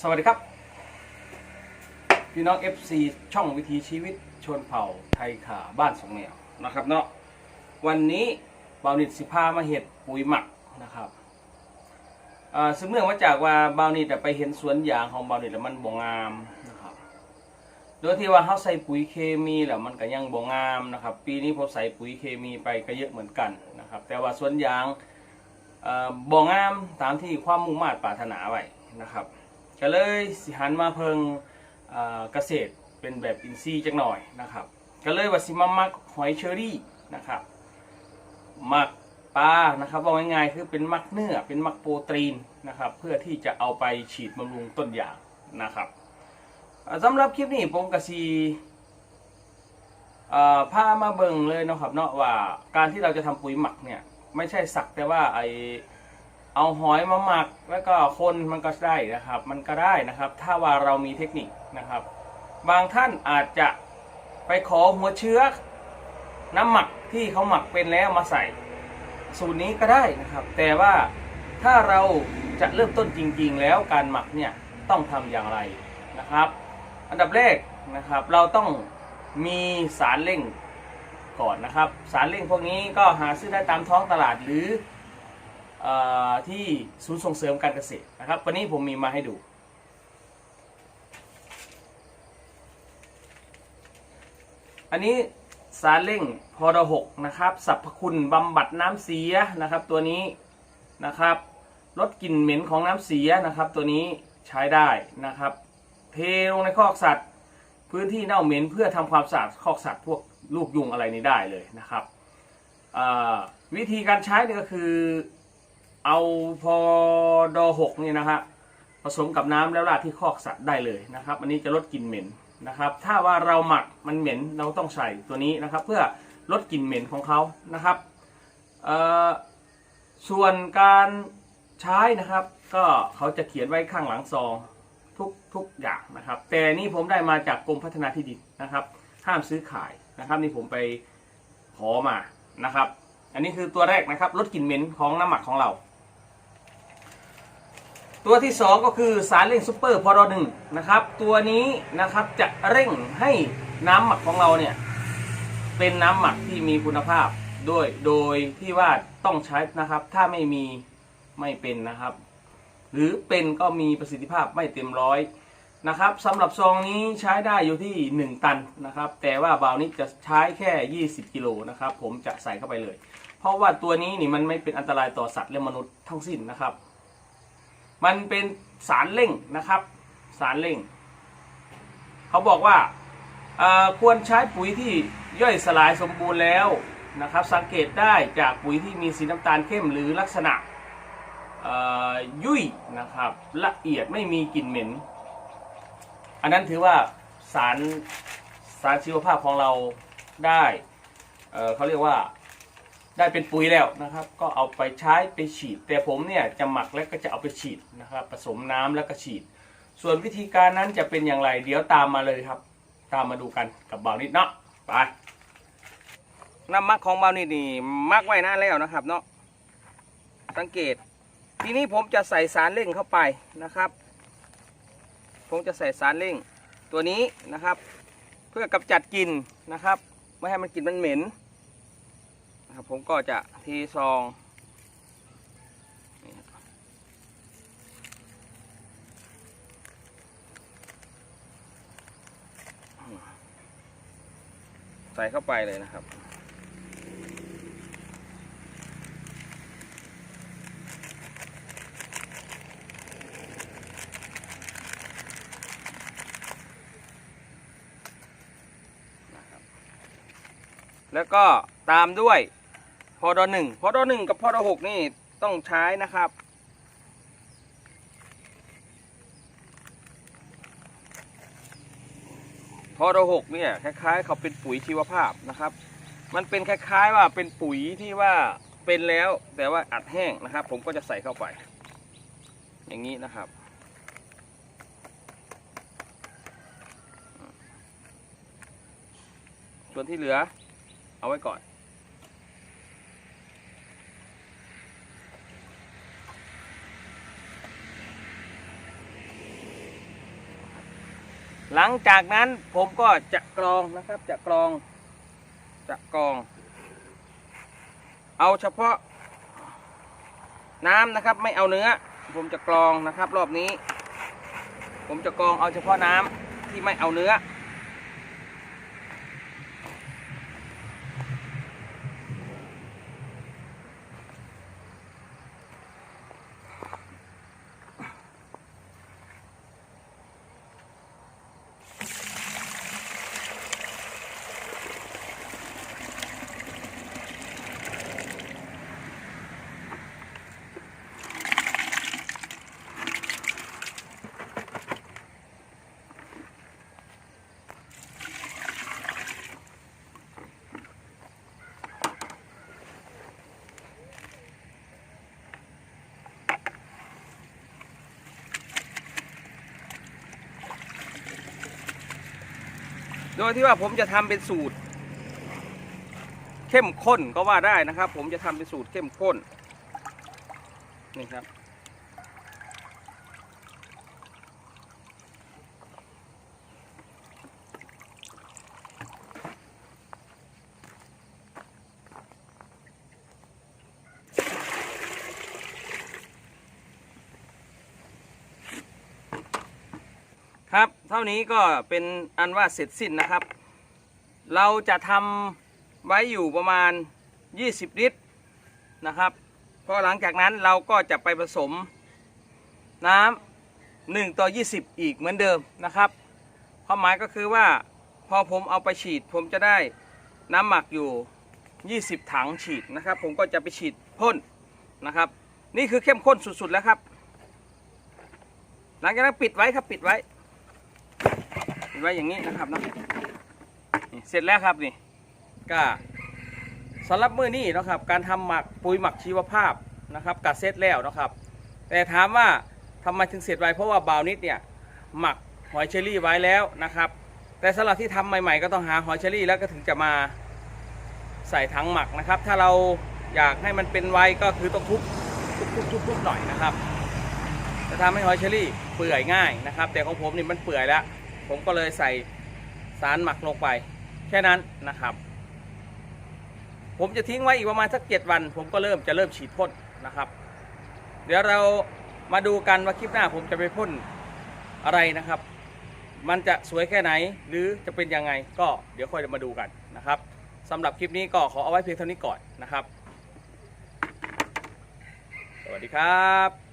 สวัสดีครับ พี่น้อง FC ช่องวิถีชีวิตชนเผ่าไทยขาบ้านสองแนวนะครับเนาะวันนี้เบานิดสิพามาเห็ดปุ๋ยหมักนะครับอ่าซึ่งเนื่องมาจากว่าเบานิดไปเห็นสวนยางของเบานิดแล้วมันบ่งามนะครับโดยที่ว่าเขาใส่ปุ๋ยเคมีแล้วมันก็ยังบ่งามนะครับ ปีนี้ผมใส่ปุ๋ยเคมีไปก็เยอะเหมือนกันนะครับ แต่ว่าสวนยางอ่อบ่งามตามที่ความมุ่งมา่ปรารถนาไว้นะครับ ก็เลยสิหันมาเพิงเกษตรเป็นแบบอินทรีจักหน่อยนะครับก็เลยว่าสิมามักหอยเชอรี่นะครับหมักปลานะครับว่าง่ายๆคือเป็นมักเนื้อเป็นมักโปรตีนนะครับ เพื่อที่จะเอาไปฉีดบำรุงต้นยางนะครับสำหรับคลิปนี้ผมกสีพามาเบิ่งเลยนะครับเนาะว่าการที่เราจะทำปุ๋ยหมักเนี่ยไม่ใช่สักแต่ว่าไอ เอาหอยมาหมักแล้วก็คนมันก็ได้นะครับ มันก็ได้นะครับ ถ้าว่าเรามีเทคนิคนะครับ บางท่านอาจจะไปขอหัวเชื้อ น้ำหมักที่เขาหมักเป็นแล้วมาใส่ สูตรนี้ก็ได้นะครับ แต่ว่าถ้าเราจะเริ่มต้นจริง ๆ แล้วการหมักเนี่ยต้องทำอย่างไรนะครับ อันดับแรกนะครับ เราต้องมีสารเร่งก่อนนะครับ สารเร่งพวกนี้ก็หาซื้อได้ตามท้องตลาดหรือเออ ที่ศูนย์ส่งเสริมการเกษตรนะครับ วันนี้ผมมีมาให้ดู อันนี้สารเร่งพอดหกนะครับสรรพคุณบำบัดน้ำเสียนะครับ ตัวนี้นะครับลดกลิ่นเหม็นของน้ำเสียนะครับ ตัวนี้ใช้ได้นะครับ เทลงในคอกสัตว์ พื้นที่เน่าเหม็นเพื่อทำความสะอาดคอกสัตว์พวกลูกยุงอะไรนี้ได้เลยนะครับวิธีการใช้เนี่ยก็คือ เอาพอดอหกนี่นะฮะผสมกับน้ำแล้วราดที่คอกสัตว์ได้เลยนะครับ อันนี้จะลดกลิ่นเหม็นนะครับ ถ้าว่าเราหมักมันเหม็นเราต้องใส่ตัวนี้นะครับ เพื่อลดกลิ่นเหม็นของเขานะครับส่วนการใช้นะครับ ก็เขาจะเขียนไว้ข้างหลังซองทุกทุกอย่างนะครับ แต่นี่ผมได้มาจากกรมพัฒนาที่ดินนะครับ ห้ามซื้อขายนะครับ นี่ผมไปขอมานะครับ อันนี้คือตัวแรกนะครับลดกลิ่นเหม็นของน้ำหมักของเรา ตัวที่สองก็คือสารเร่งซูเปอร์พอรหนึ่งนะครับ ตัวนี้นะครับจะเร่งให้น้ำหมักของเราเนี่ยเป็นน้ำหมักที่มีคุณภาพด้วยโดยที่ว่าต้องใช้นะครับ ถ้าไม่มีไม่เป็นนะครับ หรือเป็นก็มีประสิทธิภาพไม่เต็มร้อยนะครับสำหรับซองนี้ใช้ได้อยู่ที่ 1 ตันนะครับ แต่ว่าบาวนี้จะใช้แค่ 20 กิโลนะครับ ผมจะใส่เข้าไปเลย เพราะว่าตัวนี้นี่มันไม่เป็นอันตรายต่อสัตว์และมนุษย์ทั้งสิ้นนะครับ มันเป็นสารเร่งนะครับ สารเร่ง เขาบอกว่าควรใช้ปุ๋ยที่ย่อยสลายสมบูรณ์แล้วนะครับ สังเกตได้จากปุ๋ยที่มีสีน้ำตาลเข้มหรือลักษณะยุ่ยนะครับละเอียดไม่มีกลิ่นเหม็น อันนั้นถือว่าสารสารชีวภาพของเราได้เเขาเรียกว่า ได้เป็นปุ๋ยแล้วนะครับ ก็เอาไปใช้ไปฉีด แต่ผมเนี่ยจะหมักแล้วก็จะเอาไปฉีดนะครับ ผสมน้ำแล้วก็ฉีด ส่วนวิธีการนั้นจะเป็นอย่างไร เดี๋ยวตามมาเลยครับ ตามมาดูกันกับบาวนิดเนาะไปน้ำมักของบาวนิดนี่มักไว้นานแล้วนะครับเนาะสังเกต ทีนี้ผมจะใส่สารเร่งเข้าไปนะครับ ผมจะใส่สารเร่งตัวนี้นะครับ เพื่อกำจัดกลิ่นนะครับ ไม่ให้มันกลิ่นมันเหม็น นะครับผมก็จะเทซองใส่เข้าไปเลยนะครับแล้วก็ตามด้วย พอดอหนึ่งพอดอหนึ่งกับพอดอหกนี่ต้องใช้นะครับ พอดอหกเนี่ยคล้ายๆ เขาเป็นปุ๋ยชีวภาพนะครับ มันเป็นคล้ายๆว่าเป็นปุ๋ยที่ว่าเป็นแล้วแต่ว่าอัดแห้งนะครับ ผมก็จะใส่เข้าไป อย่างนี้นะครับส่วนที่เหลือเอาไว้ก่อน หลังจากนั้นผมก็จะกรองนะครับ จะกรองจะกรอง เอาเฉพาะน้ำนะครับ ไม่เอาเนื้อ ผมจะกรองนะครับ รอบนี้ ผมจะกรองเอาเฉพาะน้ำที่ไม่เอาเนื้อ โดยที่ว่าผมจะทำเป็นสูตร เข้มข้นก็ว่าได้นะครับ ผมจะทำเป็นสูตรเข้มข้นนี่ครับ ครับ เท่านี้ก็เป็นอันว่าเสร็จสิ้นนะครับ เราจะทำไว้อยู่ประมาณ 20 ลิตรนะครับพอหลังจากนั้นเราก็จะไปผสมน้ำ1ต่อ 20 อีกเหมือนเดิมนะครับความหมายก็คือว่าพอผมเอาไปฉีด ผมจะได้น้ำหมักอยู่ 20 ถังฉีดนะครับ ผมก็จะไปฉีดพ่นนะครับ นี่คือเข้มข้นสุดๆแล้วครับ หลังจากนั้นปิดไว้ครับปิดไว้ ดไว้อย่างนี้นะครับเนาะเสร็จแล้วครับนี่ก็สำหรับมือนี้นะครับ การทำหมักปุ๋ยหมักชีวภาพนะครับกัดเสร็จแล้วนะครับ แต่ถามว่าทำไมถึงเสร็จไวเพราะว่าบาวนิดเนี่ยหมักหอยเชอรี่ไว้แล้วนะครับ แต่สำหรับที่ทำใหม่ๆ ก็ต้องหาหอยเชอรี่แล้วก็ถึงจะมาใส่ถังหมักนะครับ ถ้าเราอยากให้มันเป็นไวก็คือต้องทุบทุบๆๆหน่อยนะครับจะทำให้หอยเชอรี่เปื่อยง่ายนะครับ แต่ของผมนี่มันเปื่อยแล้ว ผมก็เลยใส่สารหมักลงไป แค่นั้นนะครับ ผมจะทิ้งไว้อีกประมาณสักเจ็ดวัน ผมก็เริ่มจะเริ่มฉีดพ่นนะครับ เดี๋ยวเรามาดูกันว่าคลิปหน้าผมจะไปพ่นอะไรนะครับ มันจะสวยแค่ไหนหรือจะเป็นยังไงก็เดี๋ยวค่อยมาดูกันนะครับสำหรับคลิปนี้ก็ขอเอาไว้เพียงเท่านี้ก่อนนะครับ สวัสดีครับ